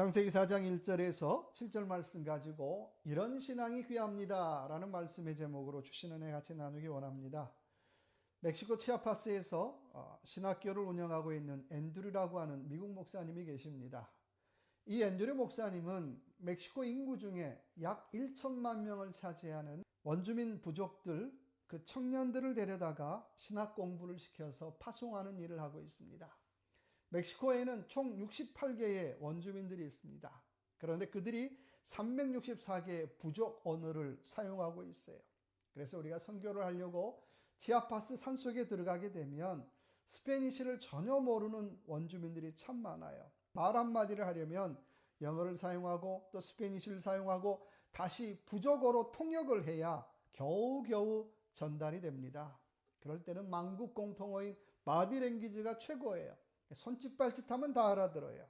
창세기 4장 1절에서 7절 말씀 가지고 이런 신앙이 귀합니다 라는 말씀의 제목으로 주신 은혜 같이 나누기 원합니다. 멕시코 치아파스에서 어, 신학교를 운영하고 있는 앤드류라고 하는 미국 목사님이 계십니다. 이 앤드류 목사님은 멕시코 인구 중에 약 1천만 명을 차지하는 원주민 부족들 그 청년들을 데려다가 신학 공부를 시켜서 파송하는 일을 하고 있습니다. 멕시코에는 총 68개의 원주민들이 있습니다. 그런데 그들이 364개의 부족 언어를 사용하고 있어요. 그래서 우리가 선교를 하려고 치아파스 산속에 들어가게 되면 스페니쉬를 전혀 모르는 원주민들이 참 많아요. 말 한마디를 하려면 영어를 사용하고 또 스페니쉬를 사용하고 다시 부족어로 통역을 해야 겨우겨우 전달이 됩니다. 그럴 때는 만국 공통어인 바디랭귀지가 최고예요. 손짓 발짓하면 다 알아들어요.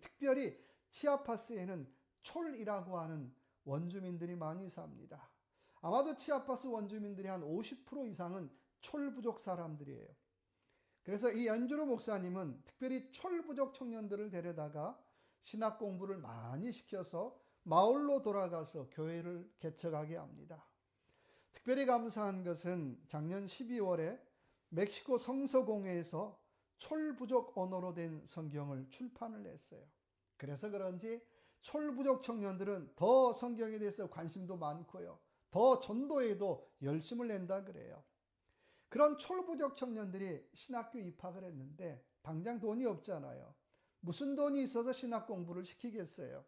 특별히 치아파스에는 촐이라고 하는 원주민들이 많이 삽니다. 아마도 치아파스 원주민들이 한 50% 이상은 촐 부족 사람들이에요. 그래서 이 연주로 목사님은 특별히 촐 부족 청년들을 데려다가 신학 공부를 많이 시켜서 마을로 돌아가서 교회를 개척하게 합니다. 특별히 감사한 것은 작년 12월에 멕시코 성서공회에서 촐부족 언어로 된 성경을 출판을 했어요. 그래서 그런지 촐부족 청년들은 더 성경에 대해서 관심도 많고요. 더 전도에도 열심을 낸다 그래요. 그런 촐부족 청년들이 신학교 입학을 했는데 당장 돈이 없잖아요. 무슨 돈이 있어서 신학 공부를 시키겠어요.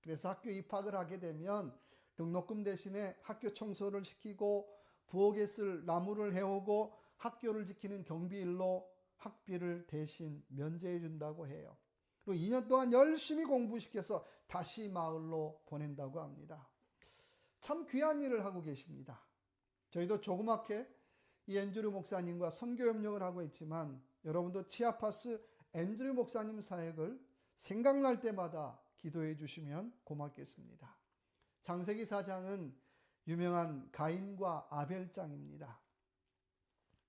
그래서 학교 입학을 하게 되면 등록금 대신에 학교 청소를 시키고 부엌에 쓸 나무를 해오고 학교를 지키는 경비일로 학비를 대신 면제해 준다고 해요. 그리고 2년 동안 열심히 공부시켜서 다시 마을로 보낸다고 합니다. 참 귀한 일을 하고 계십니다. 저희도 조그맣게 이 앤드류 목사님과 선교 협력을 하고 있지만 여러분도 치아파스 앤드류 목사님 사역을 생각날 때마다 기도해 주시면 고맙겠습니다. 장세기 4장은 유명한 가인과 아벨장입니다.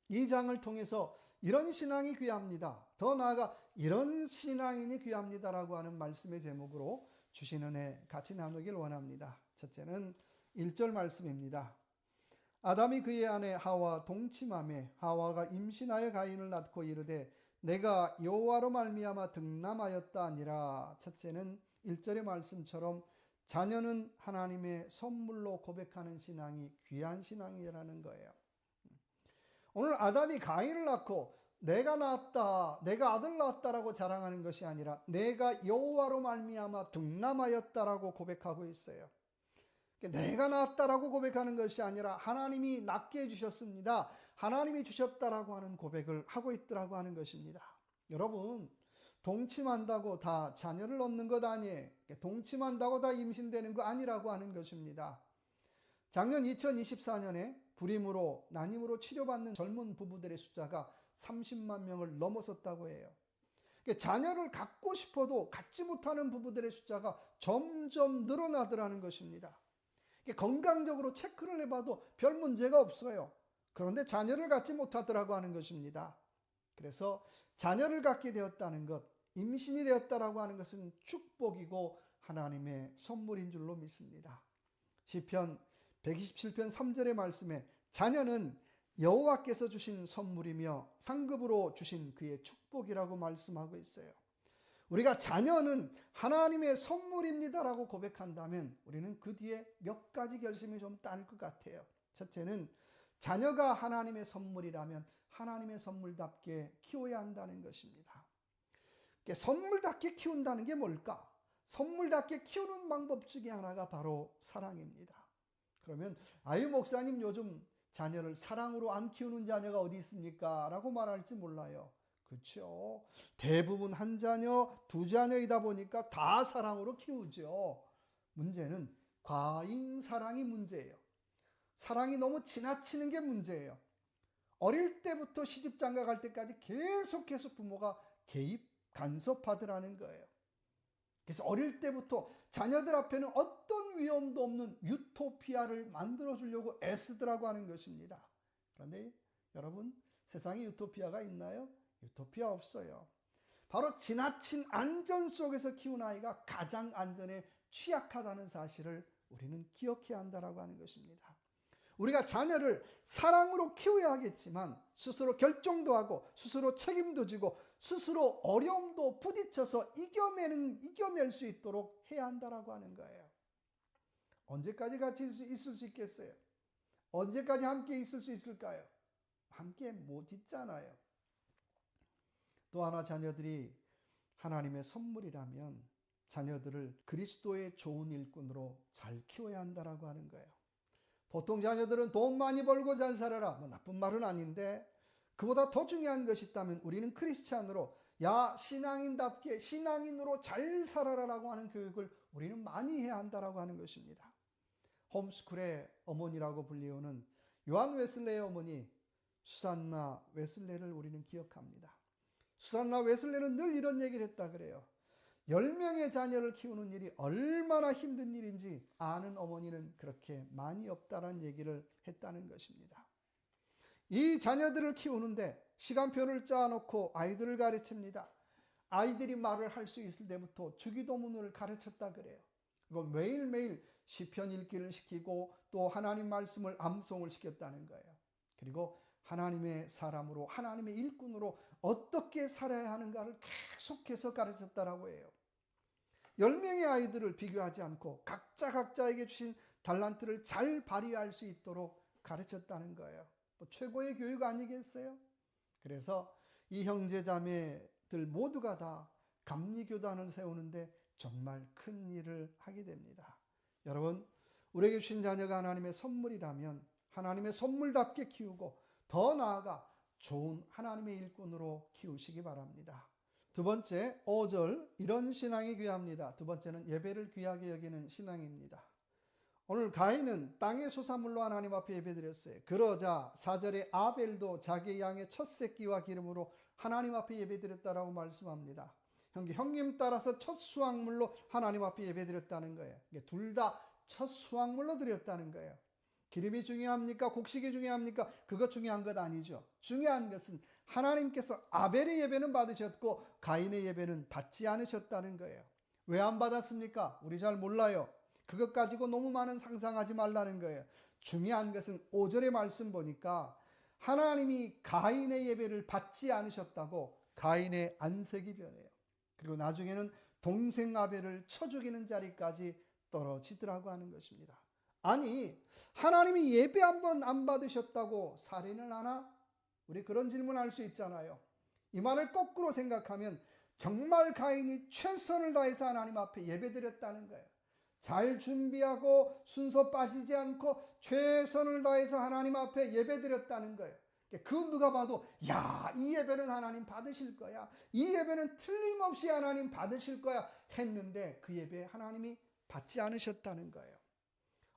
이 장을 통해서 이런 신앙이 귀합니다. 더 나아가 이런 신앙인이 귀합니다라고 하는 말씀의 제목으로 주신 은혜 같이 나누길 원합니다. 첫째는 1절 말씀입니다. 아담이 그의 아내 하와 동침함에 하와가 임신하여 가인을 낳고 이르되 내가 여호와로 말미암아 등남하였다 아니라 첫째는 1절의 말씀처럼 자녀는 하나님의 선물로 고백하는 신앙이 귀한 신앙이라는 거예요. 오늘 아담이 가인을 낳고 내가 낳았다, 내가 아들 낳았다라고 자랑하는 것이 아니라 내가 여호와로 말미암아 등남하였다라고 고백하고 있어요. 내가 낳았다라고 고백하는 것이 아니라 하나님이 낳게 해주셨습니다. 하나님이 주셨다라고 하는 고백을 하고 있더라고 하는 것입니다. 여러분, 동침한다고 다 자녀를 얻는 것 아니에요. 동침한다고 다 임신되는 거 아니라고 하는 것입니다. 작년 2024년에 불임으로 난임으로 치료받는 젊은 부부들의 숫자가 30만 명을 넘어섰다고 해요. 자녀를 갖고 싶어도 갖지 못하는 부부들의 숫자가 점점 늘어나더라는 것입니다. 건강적으로 체크를 해봐도 별 문제가 없어요. 그런데 자녀를 갖지 못하더라고 하는 것입니다. 그래서 자녀를 갖게 되었다는 것, 임신이 되었다라고 하는 것은 축복이고 하나님의 선물인 줄로 믿습니다. 시편 127편 3절의 말씀에 자녀는 여호와께서 주신 선물이며 상급으로 주신 그의 축복이라고 말씀하고 있어요. 우리가 자녀는 하나님의 선물입니다라고 고백한다면 우리는 그 뒤에 몇 가지 결심이 좀 따를 것 같아요. 첫째는 자녀가 하나님의 선물이라면 하나님의 선물답게 키워야 한다는 것입니다. 선물답게 키운다는 게 뭘까? 선물답게 키우는 방법 중에 하나가 바로 사랑입니다. 그러면 아유 목사님 요즘 자녀를 사랑으로 안 키우는 자녀가 어디 있습니까? 라고 말할지 몰라요. 그렇죠. 대부분 한 자녀, 두 자녀이다 보니까 다 사랑으로 키우죠. 문제는 과잉 사랑이 문제예요. 사랑이 너무 지나치는 게 문제예요. 어릴 때부터 시집 장가 갈 때까지 계속해서 부모가 개입, 간섭하더라는 거예요. 그래서 어릴 때부터 자녀들 앞에는 어떤 위험도 없는 유토피아를 만들어 주려고 애쓰더라고 하는 것입니다. 그런데 여러분, 세상에 유토피아가 있나요? 유토피아 없어요. 바로 지나친 안전 속에서 키운 아이가 가장 안전에 취약하다는 사실을 우리는 기억해야 한다라고 하는 것입니다. 우리가 자녀를 사랑으로 키워야 하겠지만 스스로 결정도 하고 스스로 책임도 지고 스스로 어려움도 부딪혀서 이겨내는 이겨낼 수 있도록 해야 한다라고 하는 거예요. 언제까지 같이 있을 수 있겠어요? 언제까지 함께 있을 수 있을까요? 함께 못 있잖아요. 또 하나 자녀들이 하나님의 선물이라면 자녀들을 그리스도의 좋은 일꾼으로 잘 키워야 한다라고 하는 거예요. 보통 자녀들은 돈 많이 벌고 잘 살아라. 뭐 나쁜 말은 아닌데 그보다 더 중요한 것이 있다면 우리는 크리스찬으로 야 신앙인답게 신앙인으로 잘 살아라라고 하는 교육을 우리는 많이 해야 한다라고 하는 것입니다. 홈스쿨의 어머니라고 불리우는 요한 웨슬레의 어머니 수산나 웨슬레를 우리는 기억합니다. 수산나 웨슬레는 늘 이런 얘기를 했다 그래요. 10명의 자녀를 키우는 일이 얼마나 힘든 일인지 아는 어머니는 그렇게 많이 없다는 얘기를 했다는 것입니다. 이 자녀들을 키우는데 시간표를 짜놓고 아이들을 가르칩니다. 아이들이 말을 할 수 있을 때부터 주기도문을 가르쳤다 그래요. 이건 매일매일 시편 읽기를 시키고 또 하나님 말씀을 암송을 시켰다는 거예요. 그리고 하나님의 사람으로 하나님의 일꾼으로 어떻게 살아야 하는가를 계속해서 가르쳤다라고 해요. 10명의 아이들을 비교하지 않고 각자 각자에게 주신 달란트를 잘 발휘할 수 있도록 가르쳤다는 거예요. 뭐 최고의 교육 아니겠어요? 그래서 이 형제 자매들 모두가 다 감리교단을 세우는데 정말 큰 일을 하게 됩니다. 여러분, 우리에게 주신 자녀가 하나님의 선물이라면 하나님의 선물답게 키우고 더 나아가 좋은 하나님의 일꾼으로 키우시기 바랍니다. 두 번째, 5절 이런 신앙이 귀합니다. 두 번째는 예배를 귀하게 여기는 신앙입니다. 오늘 가인은 땅의 소사물로 하나님 앞에 예배드렸어요. 그러자 4절에 아벨도 자기 양의 첫 새끼와 기름으로 하나님 앞에 예배드렸다라고 말씀합니다. 형기 형님 따라서 첫 수확물로 하나님 앞에 예배드렸다는 거예요. 둘 다 첫 수확물로 드렸다는 거예요. 기름이 중요합니까? 곡식이 중요합니까? 그것 중요한 것 아니죠. 중요한 것은 하나님께서 아벨의 예배는 받으셨고 가인의 예배는 받지 않으셨다는 거예요. 왜 안 받았습니까? 우리 잘 몰라요. 그것 가지고 너무 많은 상상하지 말라는 거예요. 중요한 것은 5절의 말씀 보니까 하나님이 가인의 예배를 받지 않으셨다고 가인의 안색이 변해요. 그리고 나중에는 동생 아벨을 쳐 죽이는 자리까지 떨어지더라고 하는 것입니다. 아니, 하나님이 예배 한 번 안 받으셨다고 살인을 하나? 우리 그런 질문 할 수 있잖아요. 이 말을 거꾸로 생각하면 정말 가인이 최선을 다해서 하나님 앞에 예배드렸다는 거예요. 잘 준비하고 순서 빠지지 않고 최선을 다해서 하나님 앞에 예배드렸다는 거예요. 그 누가 봐도 야, 이 예배는 하나님 받으실 거야. 이 예배는 틀림없이 하나님 받으실 거야 했는데 그 예배 하나님이 받지 않으셨다는 거예요.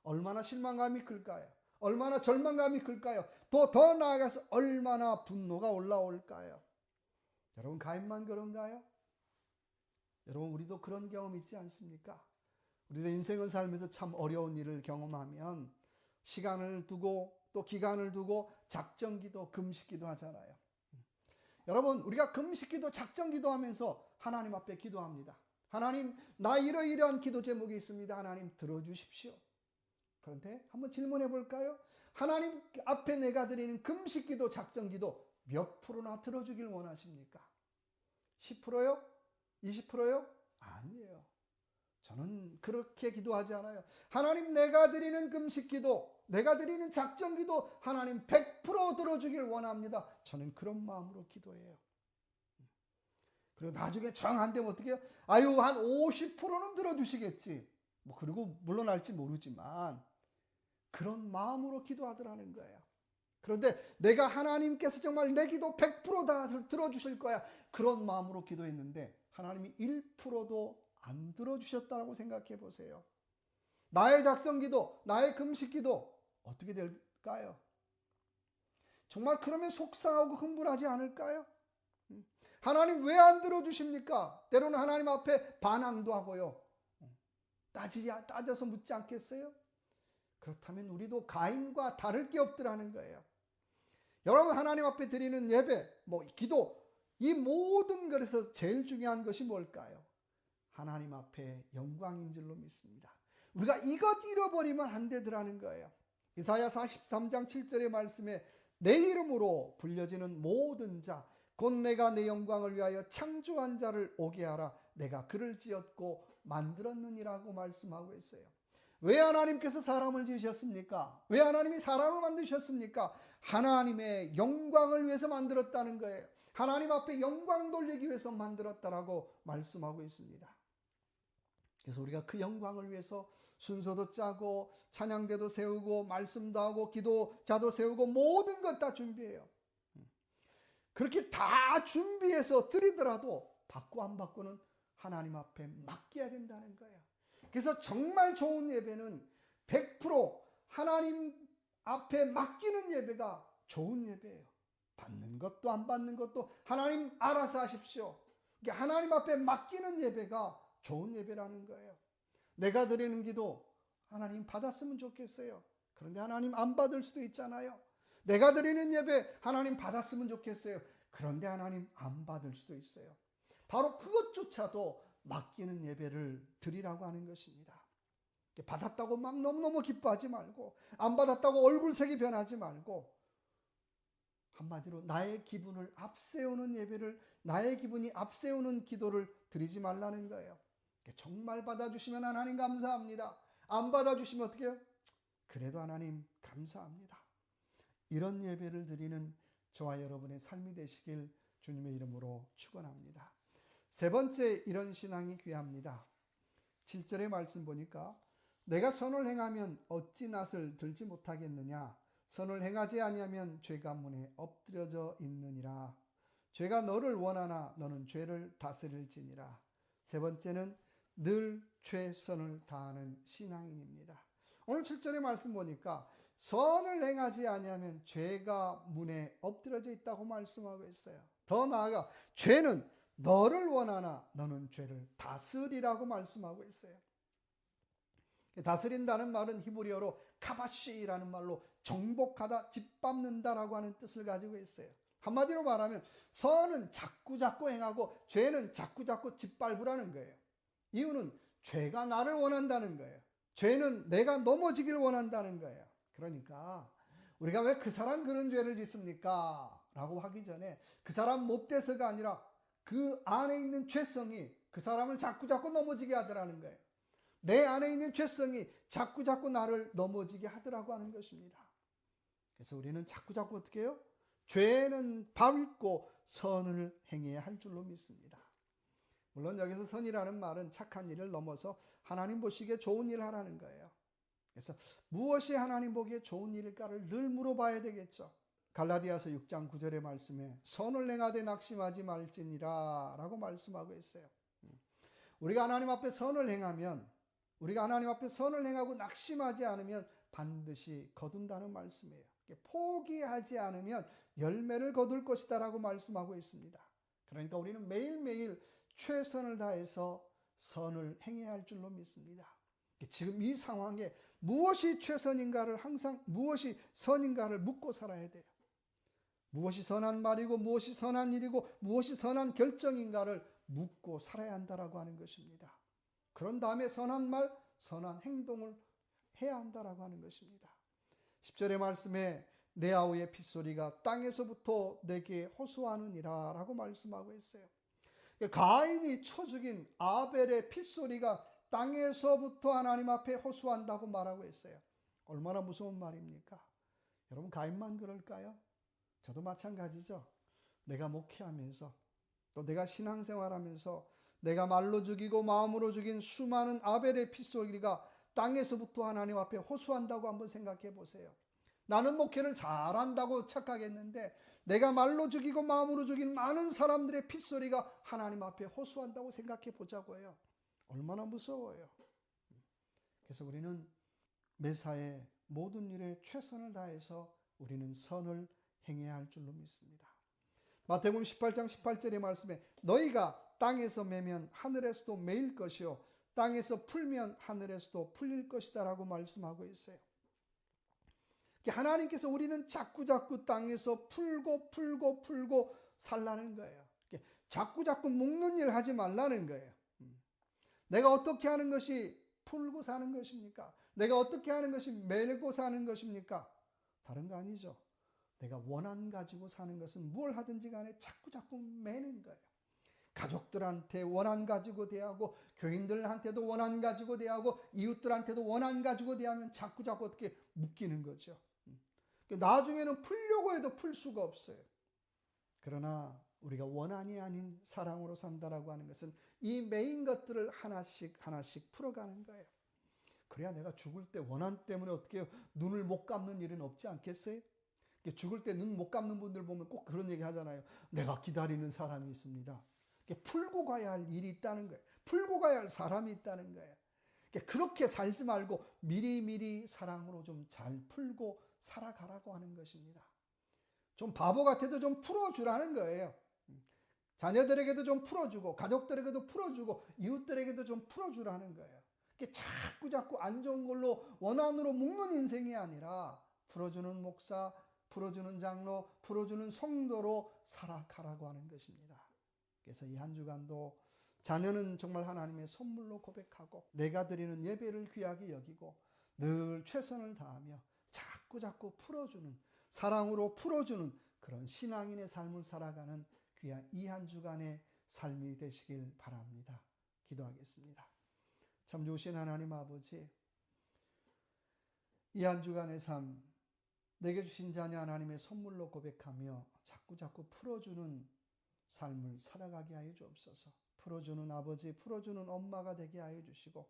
얼마나 실망감이 클까요? 얼마나 절망감이 클까요? 또더 나아가서 얼마나 분노가 올라올까요? 여러분 가인만 그런가요? 여러분 우리도 그런 경험 있지 않습니까? 우리도 인생을 살면서 참 어려운 일을 경험하면 시간을 두고 또 기간을 두고 작정기도 금식기도 하잖아요. 여러분 우리가 금식기도 작정기도 하면서 하나님 앞에 기도합니다. 하나님 나 이러이러한 기도 제목이 있습니다. 하나님 들어주십시오. 그런데 한번 질문해 볼까요? 하나님 앞에 내가 드리는 금식기도 작정기도 몇 프로나 들어주길 원하십니까? 10%요? 20%요? 아니에요. 저는 그렇게 기도하지 않아요. 하나님 내가 드리는 금식 기도 내가 드리는 작정기도 하나님 100% 들어주길 원합니다. 저는 그런 마음으로 기도해요. 그리고 나중에 정안 되면 어떻게 해요? 아유 한 50%는 들어주시겠지. 뭐 그리고 물러날지 모르지만 그런 마음으로 기도하더라는 거예요. 그런데 내가 하나님께서 정말 내 기도 100%다 들어주실 거야. 그런 마음으로 기도했는데 하나님이 1%도 안 들어주셨다고 생각해 보세요. 나의 작정 기도, 나의 금식 기도 어떻게 될까요? 정말 그러면 속상하고 흥분하지 않을까요? 하나님 왜 안 들어주십니까? 때로는 하나님 앞에 반항도 하고요. 따지, 따져서 묻지 않겠어요? 그렇다면 우리도 가인과 다를 게 없더라는 거예요. 여러분 하나님 앞에 드리는 예배, 뭐 기도 이 모든 것에서 제일 중요한 것이 뭘까요? 하나님 앞에 영광인 줄로 믿습니다. 우리가 이것 잃어버리면 안 되더라는 거예요. 이사야 43장 7절의 말씀에 내 이름으로 불려지는 모든 자, 곧 내가 내 영광을 위하여 창조한 자를 오게 하라. 내가 그를 지었고 만들었느니라고 말씀하고 있어요. 왜 하나님께서 사람을 지으셨습니까? 왜 하나님이 사람을 만드셨습니까? 하나님의 영광을 위해서 만들었다는 거예요. 하나님 앞에 영광 돌리기 위해서 만들었다라고 말씀하고 있습니다. 그래서 우리가 그 영광을 위해서 순서도 짜고 찬양대도 세우고 말씀도 하고 기도자도 세우고 모든 것 다 준비해요. 그렇게 다 준비해서 드리더라도 받고 안 받고는 하나님 앞에 맡겨야 된다는 거예요. 그래서 정말 좋은 예배는 100% 하나님 앞에 맡기는 예배가 좋은 예배예요. 받는 것도 안 받는 것도 하나님 알아서 하십시오. 하나님 앞에 맡기는 예배가 좋은 예배라는 거예요. 내가 드리는 기도 하나님 받았으면 좋겠어요. 그런데 하나님 안 받을 수도 있잖아요. 내가 드리는 예배 하나님 받았으면 좋겠어요. 그런데 하나님 안 받을 수도 있어요. 바로 그것조차도 맡기는 예배를 드리라고 하는 것입니다. 받았다고 막 너무너무 기뻐하지 말고 안 받았다고 얼굴색이 변하지 말고 한마디로 나의 기분을 앞세우는 예배를 나의 기분이 앞세우는 기도를 드리지 말라는 거예요. 정말 받아주시면 하나님 감사합니다. 안 받아주시면 어떻게 해요? 그래도 하나님 감사합니다. 이런 예배를 드리는 저와 여러분의 삶이 되시길 주님의 이름으로 축원합니다. 세 번째 이런 신앙이 귀합니다. 7절의 말씀 보니까 내가 선을 행하면 어찌 낯을 들지 못하겠느냐 선을 행하지 아니하면 죄가 문에 엎드려져 있느니라 죄가 너를 원하나 너는 죄를 다스릴지니라 세 번째는 늘 최선을 다하는 신앙인입니다. 오늘 7절의 말씀 보니까 선을 행하지 아니하면 죄가 문에 엎드려져 있다고 말씀하고 있어요. 더 나아가 죄는 너를 원하나 너는 죄를 다스리라고 말씀하고 있어요. 다스린다는 말은 히브리어로 카바시라는 말로 정복하다, 짓밟는다라고 하는 뜻을 가지고 있어요. 한마디로 말하면 선은 자꾸 자꾸 행하고 죄는 자꾸 자꾸 짓밟으라는 거예요. 이유는 죄가 나를 원한다는 거예요. 죄는 내가 넘어지길 원한다는 거예요. 그러니까 우리가 왜 그 사람 그런 죄를 짓습니까? 라고 하기 전에 그 사람 못돼서가 아니라 그 안에 있는 죄성이 그 사람을 자꾸 자꾸 넘어지게 하더라는 거예요. 내 안에 있는 죄성이 자꾸 자꾸 나를 넘어지게 하더라고 하는 것입니다. 그래서 우리는 자꾸 자꾸 어떻게 해요? 죄는 밟고 선을 행해야 할 줄로 믿습니다. 물론 여기서 선이라는 말은 착한 일을 넘어서 하나님 보시기에 좋은 일을 하라는 거예요. 그래서 무엇이 하나님 보기에 좋은 일일까를 늘 물어봐야 되겠죠. 갈라디아서 6장 9절의 말씀에 선을 행하되 낙심하지 말지니라 라고 말씀하고 있어요. 우리가 하나님 앞에 선을 행하면 우리가 하나님 앞에 선을 행하고 낙심하지 않으면 반드시 거둔다는 말씀이에요. 포기하지 않으면 열매를 거둘 것이다 라고 말씀하고 있습니다. 그러니까 우리는 매일매일 최선을 다해서 선을 행해야 할 줄로 믿습니다. 지금 이 상황에 무엇이 최선인가를 항상 무엇이 선인가를 묻고 살아야 돼요. 무엇이 선한 말이고 무엇이 선한 일이고 무엇이 선한 결정인가를 묻고 살아야 한다라고 하는 것입니다. 그런 다음에 선한 말, 선한 행동을 해야 한다라고 하는 것입니다. 10절의 말씀에 내 아우의 핏소리가 땅에서부터 내게 호소하느니라 라고 말씀하고 있어요. 가인이 쳐 죽인 아벨의 핏소리가 땅에서부터 하나님 앞에 호소한다고 말하고 있어요. 얼마나 무서운 말입니까? 여러분 가인만 그럴까요? 저도 마찬가지죠. 내가 목회하면서 또 내가 신앙생활하면서 내가 말로 죽이고 마음으로 죽인 수많은 아벨의 핏소리가 땅에서부터 하나님 앞에 호소한다고 한번 생각해 보세요. 나는 목회를 잘한다고 착각했는데 내가 말로 죽이고 마음으로 죽인 많은 사람들의 핏소리가 하나님 앞에 호소한다고 생각해 보자고 해요. 얼마나 무서워요. 그래서 우리는 매사에 모든 일에 최선을 다해서 우리는 선을 행해야 할 줄로 믿습니다. 마태복음 18장 18절의 말씀에 너희가 땅에서 매면 하늘에서도 매일 것이요 땅에서 풀면 하늘에서도 풀릴 것이다라고 말씀하고 있어요. 하나님께서 우리는 자꾸 자꾸 땅에서 풀고 풀고 풀고 살라는 거예요. 이렇게 자꾸 자꾸 묶는 일 하지 말라는 거예요. 음. 내가 어떻게 하는 것이 풀고 사는 것입니까? 내가 어떻게 하는 것이 매고 사는 것입니까? 다른 거 아니죠. 내가 원한 가지고 사는 것은 뭘 하든지 간에 자꾸 자꾸 매는 거예요. 가족들한테 원한 가지고 대하고 교인들한테도 원한 가지고 대하고 이웃들한테도 원한 가지고 대하면 자꾸 자꾸 어떻게 묶이는 거죠. 음. 나중에는 풀려고 해도 풀 수가 없어요. 그러나 우리가 원한이 아닌 사랑으로 산다라고 하는 것은 이 메인 것들을 하나씩 하나씩 풀어가는 거예요. 그래야 내가 죽을 때 원한 때문에 어떻게 눈을 못 감는 일은 없지 않겠어요? 죽을 때 눈 못 감는 분들 보면 꼭 그런 얘기 하잖아요. 내가 기다리는 사람이 있습니다. 풀고 가야 할 일이 있다는 거예요. 풀고 가야 할 사람이 있다는 거예요. 그렇게 살지 말고 미리미리 사랑으로 좀 잘 풀고 살아가라고 하는 것입니다. 좀 바보 같아도 좀 풀어주라는 거예요. 자녀들에게도 좀 풀어주고, 가족들에게도 풀어주고, 이웃들에게도 좀 풀어주라는 거예요. 자꾸 자꾸 안 좋은 걸로 원한으로 묶는 인생이 아니라 풀어주는 목사, 풀어주는 장로, 풀어주는 성도로 살아가라고 하는 것입니다. 그래서 이 한 주간도 자녀는 정말 하나님의 선물로 고백하고 내가 드리는 예배를 귀하게 여기고 늘 최선을 다하며 자꾸 자꾸 풀어주는 사랑으로 풀어주는 그런 신앙인의 삶을 살아가는 귀한 이 한 주간의 삶이 되시길 바랍니다. 기도하겠습니다. 참 좋으신 하나님 아버지 이 한 주간의 삶 내게 주신 자녀 하나님의 선물로 고백하며 자꾸 자꾸 풀어주는 삶을 살아가게 하여 주옵소서. 풀어주는 아버지, 풀어주는 엄마가 되게 하여 주시고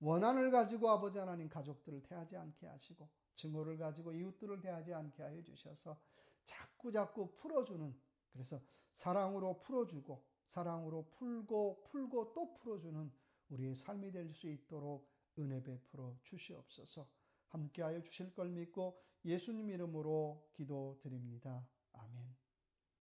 원한을 가지고 아버지 하나님 가족들을 대하지 않게 하시고 증오를 가지고 이웃들을 대하지 않게 하여 주셔서 자꾸 자꾸 풀어주는 그래서 사랑으로 풀어주고 사랑으로 풀고 풀고 또 풀어주는 우리의 삶이 될 수 있도록 은혜 베풀어 주시옵소서. 함께하여 주실 걸 믿고 예수님 이름으로 기도드립니다. 아멘.